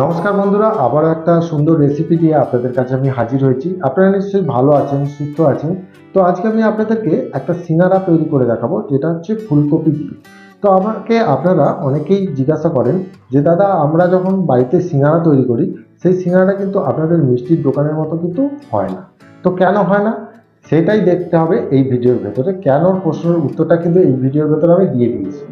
নমস্কার বন্ধুরা, আবারও একটা সুন্দর রেসিপি দিয়ে আপনাদের কাছে আমি হাজির হয়েছি। আপনারা নিশ্চয়ই ভালো আছেন, সুস্থ আছেন। তো আজকে আমি আপনাদেরকে একটা সিঙ্গারা তৈরি করে দেখাবো, যেটা হচ্ছে ফুলকপি দিয়ে তো আমাকে আপনারা অনেকেই জিজ্ঞাসা করেন যে, দাদা, আমরা যখন বাড়িতে সিঙ্গারা তৈরি করি, সেই সিঙ্গারাটা কিন্তু আপনাদের মিষ্টির দোকানের মতো কিন্তু হয় না। তো কেন হয় না? সেটাই দেখতে হবে এই ভিডিওর ভেতরে। কেন প্রশ্নের উত্তরটা কিন্তু এই ভিডিওর ভেতরে আমি দিয়ে দিয়েছি।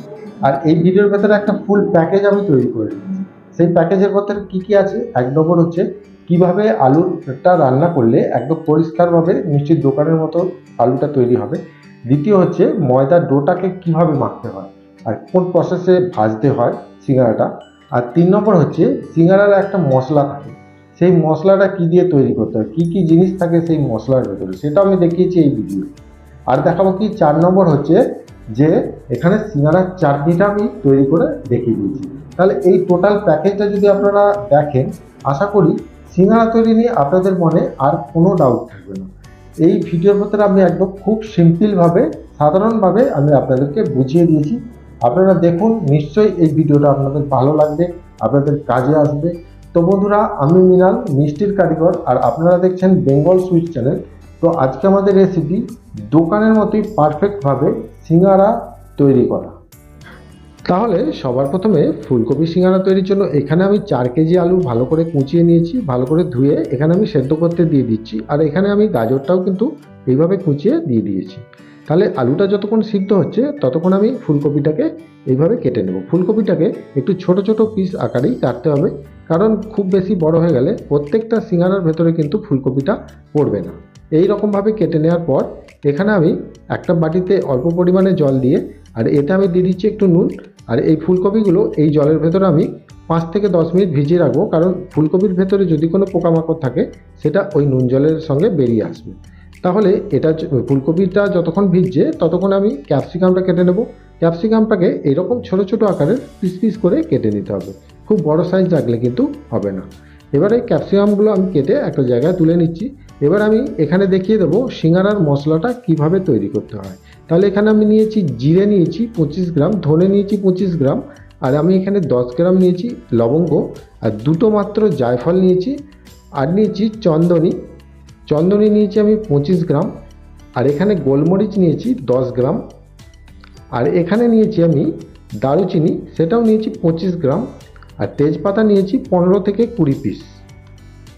আর এই ভিডিওর ভেতরে একটা ফুল প্যাকেজ আমি তৈরি করে দিয়েছি সেই প্যাকেজের ভেতরে কি কি আছে? এক নম্বর হচ্ছে কীভাবে আলুটা রান্না করলে একদম পরিষ্কারভাবে মিষ্টির দোকানের মতো আলুটা তৈরি হবে? দ্বিতীয় হচ্ছে ময়দার ডোটাকে কীভাবে মাখতে হয়? আর কোন প্রসেসে ভাজতে হয় সিঙ্গারাটা? আর তিন নম্বর হচ্ছে সিঙ্গারার একটা মশলা থাকে। সেই মশলাটা কি দিয়ে তৈরি করতে হয়? কী কী জিনিস থাকে সেই মশলার ভেতরে? সেটা আমি দেখিয়েছি এই ভিডিও আর দেখাবো কি? চার নম্বর হচ্ছে যে এখানে সিঙ্গারার চাটনিটা আমি তৈরি করে দেখিয়ে দিয়েছি। তাহলে এই টোটাল প্যাকেজটা যদি আপনারা দেখেন, আশা করি সিঙ্গারা তৈরি নিয়ে আপনাদের মনে আর কোনো ডাউট থাকবে না। এই ভিডিওর ভেতরে আমি একদম খুব সিম্পলভাবে সাধারণভাবে আমি আপনাদেরকে বুঝিয়ে দিয়েছি। আপনারা দেখুন, নিশ্চয়ই এই ভিডিওটা আপনাদের ভালো লাগবে, আপনাদের কাজে আসবে। তো বন্ধুরা, আমি মিনাল, মিষ্টির কারিগর, আর আপনারা দেখছেন বেঙ্গল সুইট চ্যানেল। তো আজকে আমাদের রেসিপি দোকানের মতোই পারফেক্টভাবে সিঙ্গারা তৈরি করা। তাহলে সবার প্রথমে ফুলকপি সিঙ্গারা তৈরির জন্য এখানে আমি চার কেজি আলু ভালো করে কুচিয়ে নিয়েছি, ভালো করে ধুয়ে এখানে আমি সেদ্ধ করতে দিয়ে দিচ্ছি আর এখানে আমি গাজরটাও কিন্তু এইভাবে কুচিয়ে দিয়ে দিয়েছি। তাহলে আলুটা যতক্ষণ সিদ্ধ হচ্ছে ততক্ষণ আমি ফুলকপিটাকে এইভাবে কেটে নেব। ফুলকপিটাকে একটু ছোট ছোট পিস আকারেই কাটতে হবে কারণ খুব বেশি বড় হয়ে গেলে প্রত্যেকটা সিঙ্গারার ভেতরে কিন্তু ফুলকপিটা পড়বে না। এই রকমভাবে কেটে নেওয়ার পর এখানে আমি একটা বাটিতে অল্প পরিমাণে জল দিয়ে, আর এতে আমি দিয়ে দিচ্ছি একটু নুন, আর এই ফুলকপিগুলো এই জলের ভেতরে আমি পাঁচ থেকে দশ মিনিট ভিজিয়ে রাখব, কারণ ফুলকপির ভেতরে যদি কোনো পোকামাকড় থাকে, সেটা ওই নুন জলের সঙ্গে বেরিয়ে আসবে। তাহলে এটা ফুলকপিটা যতক্ষণ ভিজছে, ততক্ষণ আমি ক্যাপসিকামটা কেটে নেব। ক্যাপসিকামটাকে এরকম ছোট ছোট আকারের পিস পিস করে কেটে নিতে হবে। খুব বড় সাইজ রাখলে কিন্তু হবে না। এবারে ক্যাপসিকামগুলো আমি কেটে একটা জায়গায় তুলে নিচ্ছি। এবার আমি এখানে দেখিয়ে দেবো সিঙ্গারার মশলাটা কীভাবে তৈরি করতে হয়। তাহলে এখানে আমি নিয়েছি জিরে নিয়েছি পঁচিশ গ্রাম, ধনে নিয়েছি পঁচিশ গ্রাম, আর আমি এখানে দশ গ্রাম নিয়েছি লবঙ্গ, আর দুটো মাত্র জায়ফল নিয়েছি, আর নিয়েছি চন্দনী। চন্দনী নিয়েছি আমি পঁচিশ গ্রাম, আর এখানে গোলমরিচ নিয়েছি দশ গ্রাম, আর এখানে নিয়েছি আমি দারুচিনি, সেটাও নিয়েছি পঁচিশ গ্রাম, আর তেজপাতা নিয়েছি পনেরো থেকে কুড়ি পিস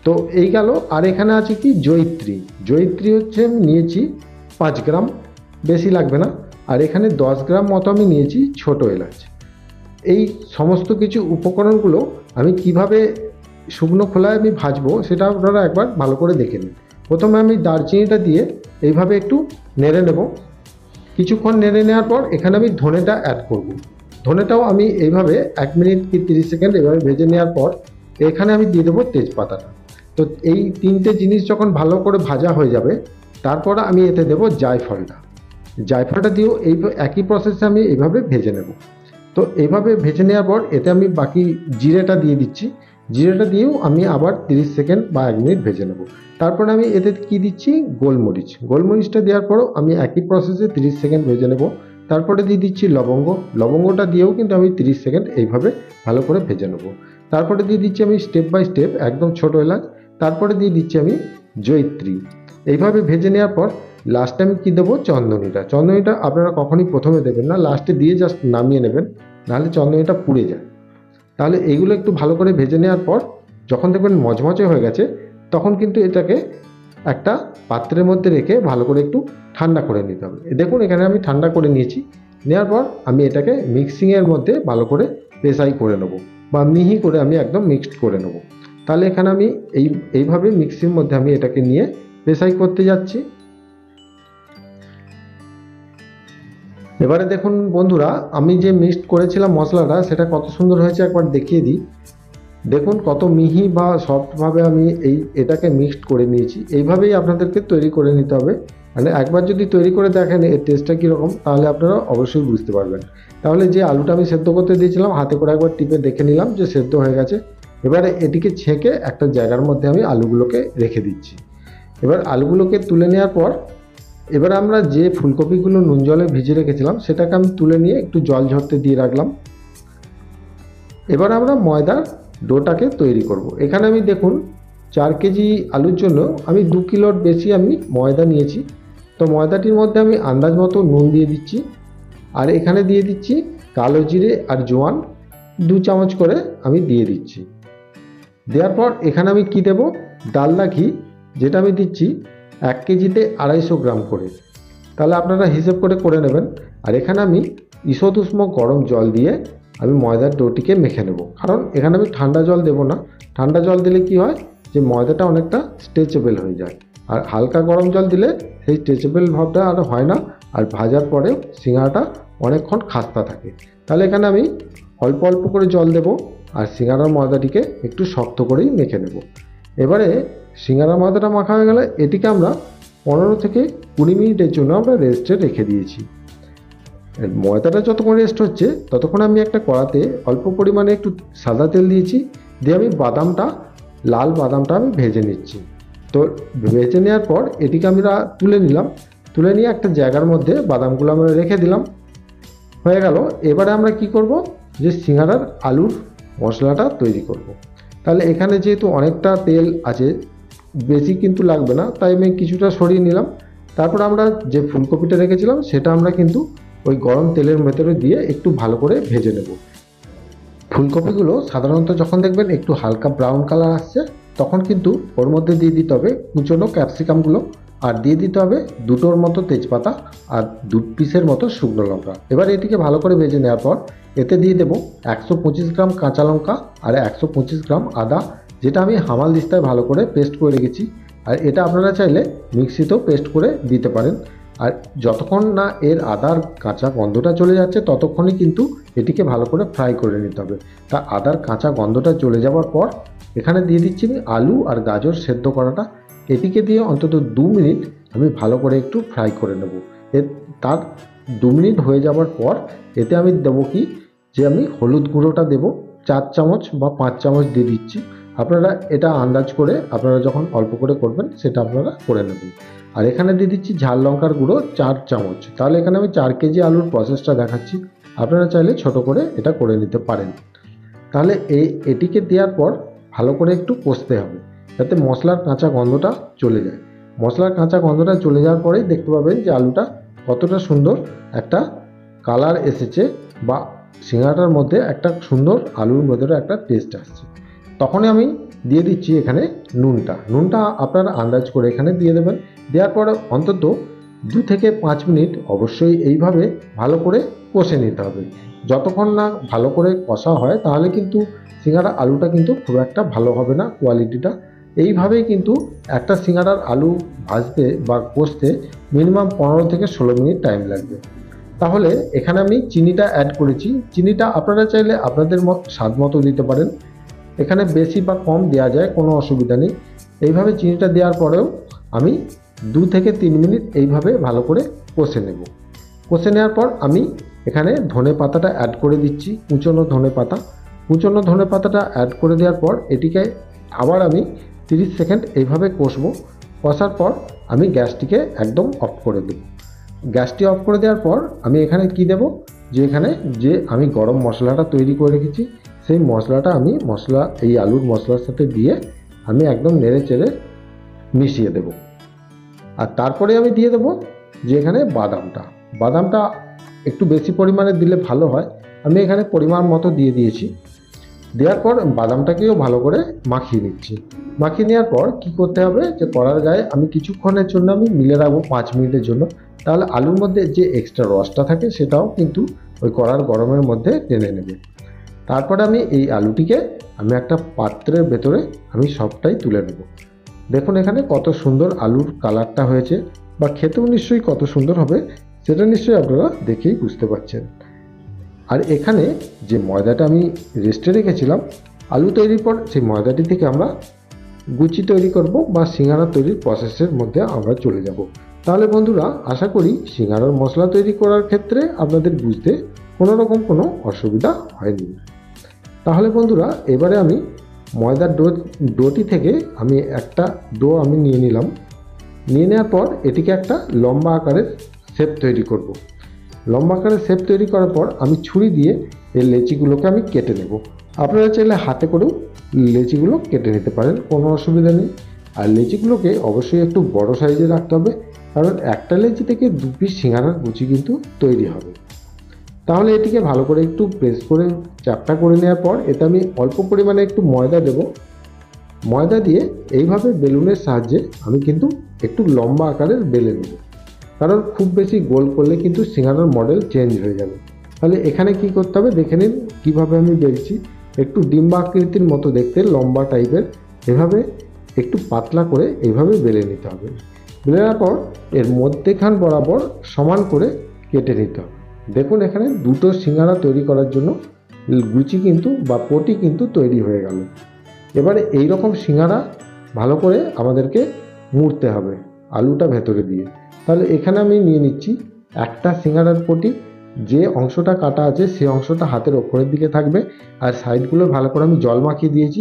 তো এই গেল, আর এখানে আছে কি? জয়িত্রী। জয়িত্রী হচ্ছে আমি নিয়েছি পাঁচ গ্রাম, বেশি লাগবে না। আর এখানে দশ গ্রাম মতো আমি নিয়েছি ছোট এলাচ। এই সমস্ত কিছু উপকরণগুলো আমি কীভাবে শুকনো খোলায় আমি ভাজবো সেটা আপনারা একবার ভালো করে দেখে নিন। প্রথমে আমি দারচিনিটা দিয়ে এইভাবে একটু নেড়ে নেব। কিছুক্ষণ নেড়ে নেওয়ার পর এখানে আমি ধনেটা অ্যাড করব। ধনেটাও আমি এইভাবে এক মিনিট কি তিরিশ সেকেন্ড এভাবে ভেজে নেওয়ার পর এখানে আমি দিয়ে দেবো তেজপাতাটা। তো এই তিনটে জিনিস যখন ভালো করে ভাজা হয়ে যাবে, তারপর আমি এতে দেবো জায়ফলটা। জায়ফলটা দিয়েও এই একই প্রসেসে আমি এইভাবে ভেজে নেব। তো এইভাবে ভেজে নেওয়ার পর এতে আমি বাকি জিরেটা দিয়ে দিচ্ছি। জিরেটা দিয়েও আমি আবার তিরিশ সেকেন্ড বা এক মিনিট ভেজে নেব। তারপরে আমি এতে কি দিচ্ছি? গোলমরিচ। গোলমরিচটা দেওয়ার পরও আমি একই প্রসেসে তিরিশ সেকেন্ড ভেজে নেব। তারপরে দিয়ে দিচ্ছি লবঙ্গ। লবঙ্গটা দিয়েও কিন্তু আমি তিরিশ সেকেন্ড এইভাবে ভালো করে ভেজে নেব। তারপরে দিয়ে দিচ্ছি আমি স্টেপ বাই স্টেপ একদম ছোটো এলাচ। তারপরে দিয়ে দিচ্ছি আমি জয়িত্রী। এইভাবে ভেজে নেওয়ার পর লাস্টে আমি কী দেবো? চন্দনীটা। চন্দনীটা আপনারা কখনই প্রথমে দেবেন না। লাস্টে দিয়ে জাস্ট নামিয়ে নেবেন। নাহলে চন্দনীটা পুড়ে যায়। তাহলে এইগুলো একটু ভালো করে ভেজে নেওয়ার পর যখন দেখবেন মচমচে হয়ে গেছে, তখন কিন্তু এটাকে একটা পাত্রের মধ্যে রেখে ভালো করে একটু ঠান্ডা করে নিতে হবে। দেখুন, এখানে আমি ঠান্ডা করে নিয়েছি। নেওয়ার পর আমি এটাকে মিক্সিংয়ের মধ্যে ভালো করে পেশাই করে নেব। বা মিহি করে আমি একদম মিক্সড করে নেব। তাহলে এখানে আমি এই, এইভাবে মিক্সির মধ্যে আমি এটাকে নিয়ে পেশাই করতে যাচ্ছি। এবারে দেখুন বন্ধুরা, আমি যে মিক্সড করেছিলাম মশলাটা, সেটা কত সুন্দর হয়েছে একবার দেখিয়ে দিই। দেখুন কত মিহি বা সফটভাবে আমি এই, এটাকে মিক্সড করে নিয়েছি। এইভাবেই আপনাদেরকে তৈরি করে নিতে হবে। মানে একবার যদি তৈরি করে দেখেন, এর টেস্টটা কীরকম, তাহলে আপনারা অবশ্যই বুঝতে পারবেন। তাহলে যে আলুটা আমি সেদ্ধ করতে দিয়েছিলাম, হাতে করে একবার টিপে দেখে নিলাম যে সেদ্ধ হয়ে গেছে। এবারে এটিকে ছেঁকে একটা জায়গার মধ্যে আমি আলুগুলোকে রেখে দিচ্ছি। এবার আলুগুলোকে তুলে নেওয়ার পর, এবার আমরা যে ফুলকপিগুলো নুন জলে ভিজে রেখেছিলাম, সেটাকে আমি তুলে নিয়ে একটু জল ঝরতে দিয়ে রাখলাম। এবার আমরা ময়দার ডোটাকে তৈরি করব। এখানে আমি দেখুন, চার কেজি আলুর জন্য আমি দু কিলোর বেশি আমি ময়দা নিয়েছি। তো ময়দাটির মধ্যে আমি আন্দাজ মতো নুন দিয়ে দিচ্ছি। আর এখানে দিয়ে দিচ্ছি কালো জিরে আর জোয়ান, দু চামচ করে আমি দিয়ে দিচ্ছি। দেওয়ার পর এখানে আমি কি দেব? ডালদা ঘি, যেটা আমি দিচ্ছি এক কেজিতে আড়াইশো গ্রাম করে। তাহলে আপনারা হিসেব করে করে নেবেন। আর এখানে আমি ঈষৎ গরম জল দিয়ে আমি ময়দার ডোটিকে মেখে নেব। কারণ এখানে আমি ঠান্ডা জল দেবো না। ঠান্ডা জল দিলে কি হয়? যে ময়দাটা অনেকটা স্ট্রেচেবল হয়ে যায়। আর হালকা গরম জল দিলে সেই স্ট্রেচেবল ভাবটা আর হয় না। আর ভাজার পরে সিঙ্গাড়াটা অনেকক্ষণ খাস্তা থাকে। তাহলে এখানে আমি অল্প অল্প করে জল দেবো আর সিঙ্গারার ময়দাটিকে একটু শক্ত করেই মেখে নেব। এবারে সিঙ্গারা ময়দাটা মাখা হয়ে গেলে এটিকে আমরা পনেরো থেকে কুড়ি মিনিটের জন্য আমরা রেস্টে রেখে দিয়েছি। ময়দাটা যতক্ষণ রেস্ট হচ্ছে, ততক্ষণ আমি একটা কড়াতে অল্প পরিমাণে একটু সাদা তেল দিয়েছি, দিয়ে আমি বাদামটা, লাল বাদামটা আমি ভেজে নিচ্ছি। তো ভেজে নেওয়ার পর এটিকে আমরা তুলে নিলাম। তুলে নিয়ে একটা জায়গার মধ্যে বাদামগুলো আমরা রেখে দিলাম। হয়ে গেল। এবারে আমরা কি করব? যে সিঙ্গারার আলুর মশলাটা তৈরি করব। তাহলে এখানে যেহেতু অনেকটা তেল আছে, বেশি কিন্তু লাগবে না, তাই আমি কিছুটা সরিয়ে নিলাম। তারপর আমরা যে ফুলকপিটা রেখেছিলাম, সেটা আমরা কিন্তু ওই গরম তেলের ভেতরে দিয়ে একটু ভালো করে ভেজে নেব। ফুলকপিগুলো সাধারণত যখন দেখবেন একটু হালকা ব্রাউন কালার আসছে, তখন কিন্তু ওর মধ্যে দিয়ে দিতে হবে কুচনো ক্যাপসিকামগুলো আর দিয়ে দিতে হবে দুটোর মতো তেজপাতা আর দু পিসের মতো শুকনো লঙ্কা। এবার এটিকে ভালো করে ভেজে নেওয়ার পর এতে দিয়ে দেবো একশো পঁচিশ গ্রাম কাঁচা লঙ্কা আর একশো পঁচিশ গ্রাম আদা, যেটা আমি হামাল দিস্তায় ভালো করে পেস্ট করে রেখেছি। আর এটা আপনারা চাইলে মিক্সিতেও পেস্ট করে দিতে পারেন। আর যতক্ষণ না এর আদার কাঁচা গন্ধটা চলে যাচ্ছে, ততক্ষণই কিন্তু এটিকে ভালো করে ফ্রাই করে নিতে হবে। তা আদার কাঁচা গন্ধটা চলে যাওয়ার পর এখানে দিয়ে দিচ্ছি আমি আলু আর গাজর সেদ্ধ করাটা। এটিকে দিয়ে অন্তত দু মিনিট আমি ভালো করে একটু ফ্রাই করে নেব। এর তার দু মিনিট হয়ে যাওয়ার পর এতে আমি দেবো কি যে আমি হলুদ গুঁড়োটা দেব, চার চামচ বা পাঁচ চামচ দিয়ে দিচ্ছি। আপনারা এটা আন্দাজ করে আপনারা যখন অল্প করে করবেন, সেটা আপনারা করে নেবেন। আর এখানে দিয়ে দিচ্ছি ঝাল লঙ্কার গুঁড়ো চার চামচ। তাহলে এখানে আমি চার কেজি আলুর প্রসেসটা দেখাচ্ছি। আপনারা চাইলে ছোট করে এটা করে নিতে পারেন। তাহলে এই, এটিকে দেওয়ার পর ভালো করে একটু কষতে হবে, যাতে মশলার কাঁচা গন্ধটা চলে যায়। মশলার কাঁচা গন্ধটা চলে যাওয়ার পরেই দেখতে পাবেন যে আলুটা কতটা সুন্দর একটা কালার এসেছে বা সিঙ্গাটার মধ্যে একটা সুন্দর আলুর ভেতরে একটা টেস্ট আসছে। তখনই আমি দিয়ে দিচ্ছি এখানে নুনটা। নুনটা আপনারা আন্দাজ করে এখানে দিয়ে দেবেন। দেওয়ার পরে অন্তত দু থেকে পাঁচ মিনিট অবশ্যই এইভাবে ভালো করে কষে নিতে হবে। যতক্ষণ না ভালো করে কষা হয়, তাহলে কিন্তু সিঙ্গারা আলুটা কিন্তু খুব একটা ভালো হবে না কোয়ালিটিটা এইভাবেই কিন্তু একটা সিঙ্গারার আলু ভাজতে বা কষতে মিনিমাম পনেরো থেকে ষোলো মিনিট টাইম লাগবে। তাহলে এখানে আমি চিনিটা অ্যাড করেছি। চিনিটা আপনারা চাইলে আপনাদের মত স্বাদ মতো দিতে পারেন। এখানে বেশি বা কম দেওয়া যায়, কোনো অসুবিধা নেই। এইভাবে চিনিটা দেওয়ার পরেও আমি দু থেকে তিন মিনিট এইভাবে ভালো করে কষে নেব। কষে নেওয়ার পর আমি এখানে ধনে পাতাটা অ্যাড করে দিচ্ছি, কুচনো ধনে পাতা। কুচনো ধনে পাতাটা অ্যাড করে দেওয়ার পর এটিকে আবার আমি তিরিশ সেকেন্ড এইভাবে কষবো। কষার পর আমি গ্যাসটিকে একদম অফ করে দেব। গ্যাসটি অফ করে দেওয়ার পর আমি এখানে কি দেব? যে এখানে যে আমি গরম মশলাটা তৈরি করে রেখেছি, সেই মশলাটা আমি মশলা, এই আলুর মশলার সাথে দিয়ে আমি একদম নেড়ে চেড়ে মিশিয়ে দেব। আর তারপরে আমি দিয়ে দেবো যে এখানে বাদামটা। বাদামটা একটু বেশি পরিমাণে দিলে ভালো হয়। আমি এখানে পরিমাণ মতো দিয়ে দিয়েছি। দেওয়ার পর বাদামটাকেও ভালো করে মাখিয়ে নিচ্ছি। মাখিয়ে নেওয়ার পর কি করতে হবে? যে কড়ার গায়ে আমি কিছুক্ষণের জন্য আমি মিলে রাখব, পাঁচ মিনিটের জন্য। তাহলে আলুর মধ্যে যে এক্সট্রা রসটা থাকে সেটাও কিন্তু ওই কড়ার গরমের মধ্যে টেনে নেবে। তারপরে আমি এই আলুটিকে আমি একটা পাত্রের ভেতরে আমি সবটাই তুলে নেব। দেখুন এখানে কত সুন্দর আলুর কালারটা হয়েছে বা খেতেও নিশ্চয়ই কত সুন্দর হবে, সেটা নিশ্চয়ই আপনারা দেখেই বুঝতে পারছেন। আর এখানে যে ময়দাটা আমি রেস্টে রেখেছিলাম, আলু তৈরির পর সেই ময়দাটি থেকে আমরা গুচি তৈরি করব বা সিঙ্গারা তৈরির প্রসেসের মধ্যে আমরা চলে যাব। তাহলে বন্ধুরা, আশা করি সিঙ্গারার মশলা তৈরি করার ক্ষেত্রে আপনাদের বুঝতে কোনো রকম কোনো অসুবিধা হয়নি। তাহলে বন্ধুরা, এবারে আমি ময়দার ডো, ডোটি থেকে আমি একটা ডো আমি নিয়ে নিলাম। নিয়ে নেওয়ার পর এটিকে একটা লম্বা আকারের শেপ তৈরি করব। লম্বা আকারের শেপ তৈরি করার পর আমি ছুরি দিয়ে এই লেচিগুলোকে আমি কেটে নেব। আপনারা চাইলে হাতে করেও লেচিগুলো কেটে নিতে পারেন, কোনো অসুবিধা নেই। আর লেচিগুলোকে অবশ্যই একটু বড় সাইজে রাখতে হবে কারণ একটা লেচি থেকে দু পিস সিঙ্গারার কুচি কিন্তু তৈরি হবে। তাহলে এটিকে ভালো করে একটু প্রেস করে, চাপটা করে নেওয়ার পর এতে আমি অল্প পরিমাণে একটু ময়দা দেব। ময়দা দিয়ে এইভাবে বেলুনের সাহায্যে আমি কিন্তু একটু লম্বা আকারের বেলে নেব। কারণ খুব বেশি গোল করলে কিন্তু সিঙ্গারার মডেল চেঞ্জ হয়ে যাবে। তাহলে এখানে কি করতে হবে? দেখে নিন কীভাবে আমি বেলছি। একটু ডিম্বা আকৃতির মতো দেখতে লম্বা টাইপের এভাবে একটু পাতলা করে এইভাবে বেলে নিতে হবে। বেলে নেওয়ার পর এর মধ্যেখান বরাবর সমান করে কেটে নিতে হবে। দেখুন এখানে দুটো সিঙ্গারা তৈরি করার জন্য গুচি কিন্তু বা পটি কিন্তু তৈরি হয়ে গেল। এবারে এই রকম সিঙ্গারা ভালো করে আমাদেরকে মুড়তে হবে আলুটা ভেতরে দিয়ে। তাহলে এখানে আমি নিয়ে নিচ্ছি একটা সিঙ্গারার পটি। যে অংশটা কাটা আছে সেই অংশটা হাতের ওপরের দিকে থাকবে। আর সাইডগুলো ভালো করে আমি জল মাখিয়ে দিয়েছি।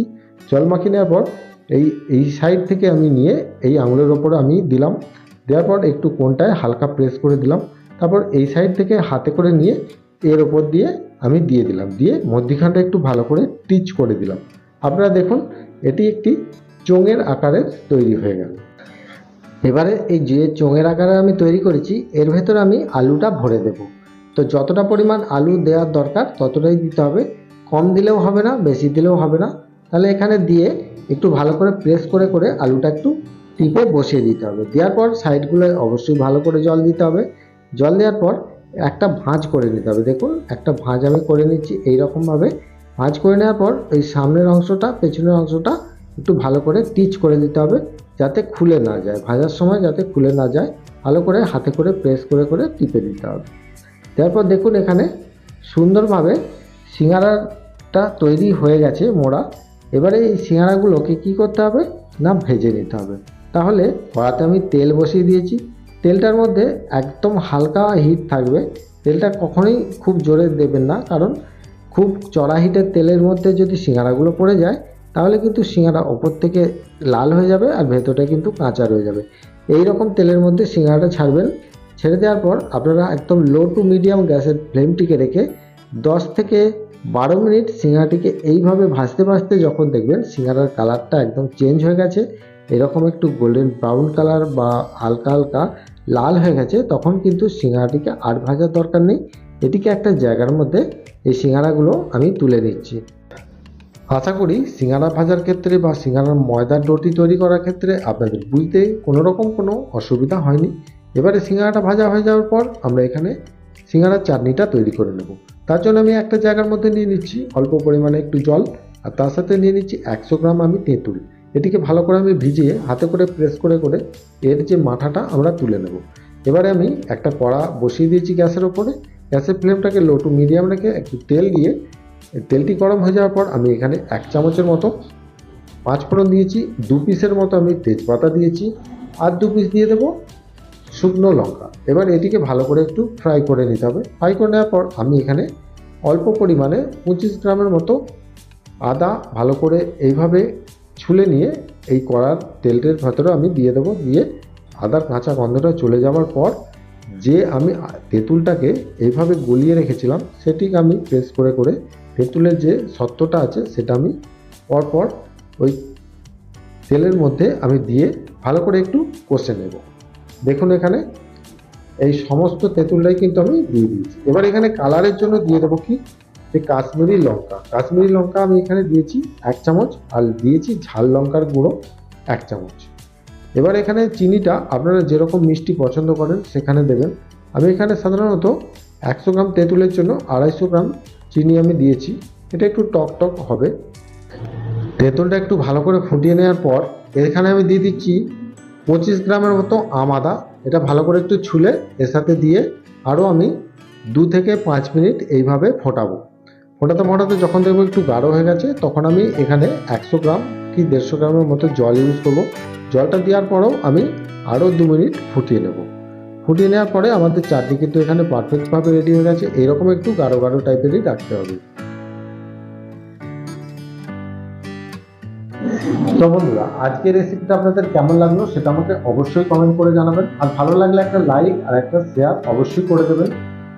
জল মাখিয়ে নেওয়ার পর এই এই সাইড থেকে আমি নিয়ে এই আঙুলের ওপরে আমি দিলাম। দেওয়ার পর একটু কোনটায় হালকা প্রেস করে দিলাম। তারপর এই সাইড থেকে হাতে করে নিয়ে এর ওপর দিয়ে আমি দিয়ে দিলাম। দিয়ে মধ্যিখানটা একটু ভালো করে টিচ করে দিলাম। আপনারা দেখুন, এটি একটি চোঙের আকারের তৈরি হয়ে গেল। এবারে এই যে চোঙের আকারে আমি তৈরি করেছি, এর ভেতরে আমি আলুটা ভরে দেব। তো যতটা পরিমাণ আলু দেওয়ার দরকার, ততটাই দিতে হবে। কম দিলেও হবে না, বেশি দিলেও হবে না। তাহলে এখানে দিয়ে একটু ভালো করে প্রেস করে করে আলুটা একটু টিপে বসিয়ে দিতে হবে। দেওয়ার পর সাইডগুলোয় অবশ্যই ভালো করে জল দিতে হবে। জল দেওয়ার পর একটা ভাঁজ করে নিতে হবে। দেখুন, একটা ভাঁজ আমি করে নিচ্ছি এই রকমভাবে ভাঁজ করে নেওয়ার পর এই সামনের অংশটা, পেছনের অংশটা একটু ভালো করে টিচ করে দিতে হবে যাতে খুলে না যায়। ভাজার সময় যাতে খুলে না যায়, ভালো করে হাতে করে প্রেস করে করে টিপে দিতে হবে। তারপর দেখুন এখানে সুন্দরভাবে সিঙ্গারাটা তৈরি হয়ে গেছে মোড়া। এবারে এই সিঙ্গারাগুলোকে কি করতে হবে? না, ভেজে নিতে হবে। তাহলে কড়াতে আমি তেল বসিয়ে দিয়েছি। তেলটার মধ্যে একদম হালকা হিট থাকবে। তেলটা কখনোই খুব জোরে দেবেন না, কারণ খুব চড়া হিটের তেলের মধ্যে যদি সিঙ্গারাগুলো পড়ে যায়, তাহলে কিন্তু সিঙ্গারা ওপর থেকে লাল হয়ে যাবে আর ভেতরটা কিন্তু কাঁচা রয়ে যাবে। এই রকম তেলের মধ্যে সিঙ্গারাটা ছাড়বেন। ছেড়ে দেওয়ার পর আপনারা একদম লো টু মিডিয়াম গ্যাসের ফ্লেমটিকে রেখে দশ থেকে বারো মিনিট সিঙ্গারাটিকে এইভাবে ভাজতে ভাজতে যখন দেখবেন সিঙ্গারার কালারটা একদম চেঞ্জ হয়ে গেছে, এরকম একটু গোল্ডেন ব্রাউন কালার বা হালকা হালকা লাল হয়ে গেছে, তখন কিন্তু সিঙ্গারাটিকে আর ভাজার দরকার নেই। এটিকে একটা জায়গার মধ্যে এই সিঙ্গারাগুলো আমি তুলে নিচ্ছি। আশা করি সিঙ্গারা ভাজার ক্ষেত্রে বা সিঙ্গারার ময়দার ডোটি তৈরি করার ক্ষেত্রে আপনাদের বুঝতে কোনো রকম কোনো অসুবিধা হয়নি। এবারে সিঙ্গারাটা ভাজা হয়ে যাওয়ার পর আমরা এখানে সিঙ্গারার চাটনিটা তৈরি করে নেব। তার জন্য আমি একটা জায়গার মধ্যে নিয়ে নিচ্ছি অল্প পরিমাণে একটু জল, আর তার সাথে নিয়ে নিচ্ছি একশো গ্রাম আমি তেঁতুল। এটিকে ভালো করে আমি ভিজিয়ে হাতে করে প্রেস করে করে এর যে মাথাটা আমরা তুলে নেব। এবারে আমি একটা কড়া বসিয়ে দিয়েছি গ্যাসের ওপরে। গ্যাসের ফ্লেমটাকে লো টু মিডিয়াম রেখে একটু তেল দিয়ে, তেলটি গরম হয়ে যাওয়ার পর আমি এখানে এক চামচের মতো পাঁচ ফোড়ন দিয়েছি, দু পিসের মতো আমি তেজপাতা দিয়েছি, আর দু পিস দিয়ে দেবো শুকনো লঙ্কা। এবার এটিকে ভালো করে একটু ফ্রাই করে নিতে হবে। ফ্রাই করে নেওয়ার পর আমি এখানে অল্প পরিমাণে পঁচিশ গ্রামের মতো আদা ভালো করে এইভাবে ছুলে নিয়ে এই কড়ার তেলটের ভেতরে আমি দিয়ে দেবো। দিয়ে আদার কাঁচা গন্ধটা চলে যাওয়ার পর যে আমি তেঁতুলটাকে এইভাবে গলিয়ে রেখেছিলাম, সেটিকে আমি প্রেস করে করে তেঁতুলের যে সত্ত্বটা আছে, সেটা আমি পরপর ওই তেলের মধ্যে আমি দিয়ে ভালো করে একটু কষে নেব। দেখুন এখানে, এই সমস্ত তেঁতুলটাই কিন্তু আমি দিয়ে দিয়েছি। এবার এখানে কালারের জন্য দিয়ে দেবো কি? যে কাশ্মীরি লঙ্কা। কাশ্মীরি লঙ্কা আমি এখানে দিয়েছি এক চামচ আর দিয়েছি ঝাল লঙ্কার গুঁড়ো এক চামচ। এবার এখানে চিনিটা আপনারা যেরকম মিষ্টি পছন্দ করেন সেখানে দেবেন। আমি এখানে সাধারণত একশো গ্রাম তেঁতুলের জন্য আড়াইশো গ্রাম চিনি আমি দিয়েছি। এটা একটু টক টক হবে। তেঁতুলটা একটু ভালো করে ফুটিয়ে নেওয়ার পর এখানে আমি দিয়ে দিচ্ছি পঁচিশ গ্রামের মতো আম আদা এটা ভালো করে একটু ছুলে এর সাথে দিয়ে আরও আমি দু থেকে পাঁচ মিনিট এইভাবে ফোটাবো। ফোটাতে ফোটাতে যখন দেখব একটু গাঢ় হয়ে গেছে, তখন আমি এখানে একশো গ্রাম কি দেড়শো গ্রামের মতো জল ইউজ করব। জলটা দেওয়ার পরেও আমি আরও দু মিনিট ফুটিয়ে নেব। ফুটিয়ে নেওয়ার পরে আমাদের চাটনি কিন্তু এখানে পারফেক্টভাবে রেডি হয়ে গেছে, এরকম একটু গাঢ় গাঢ় টাইপেরই রাখতে হবে। তো বন্ধুরা, আজকের রেসিপিটা আপনাদের কেমন লাগল সেটা আমাকে অবশ্যই কমেন্ট করে জানাবেন। আর ভালো লাগলে একটা লাইক আর একটা শেয়ার অবশ্যই করে দেবেন।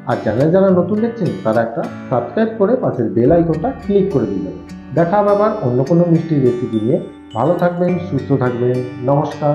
আর চ্যানেল যারা নতুন দেখছেন, তারা একটা সাবস্ক্রাইব করে পাশের বেল আইকনটা ক্লিক করে দিবেন। দেখা হবে আবার অন্য কোনো মিষ্টির রেসিপি নিয়ে। ভালো থাকবেন, সুস্থ থাকবেন। নমস্কার।